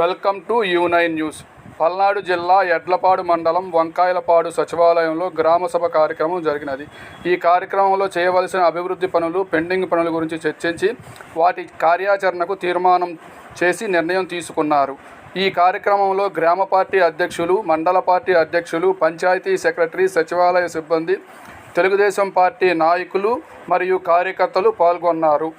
Welcome to U nine news. Palnadu జిల్లా ఎడ్లపాడు మండలం వంకాయలపాడు సచివాలయంలో గ్రామ సభ కార్యక్రమం జరిగినది. ఈ కార్యక్రమంలో చేయవలసిన అభివృద్ధి పనులు పెండింగ్ పనుల గురించి చర్చించి వాటి కార్యాచరణకు తీర్మానం చేసి నిర్ణయం తీసుకున్నారు. ఈ కార్యక్రమంలో గ్రామ పార్టీ అధ్యక్షులు మండల పార్టీ అధ్యక్షులు పంచాయతీ సెక్రటరీ సచివాలయ సిబ్బంది తెలుగుదేశం పార్టీ నాయకులు మరియు కార్యకర్తలు పాల్గొన్నారు.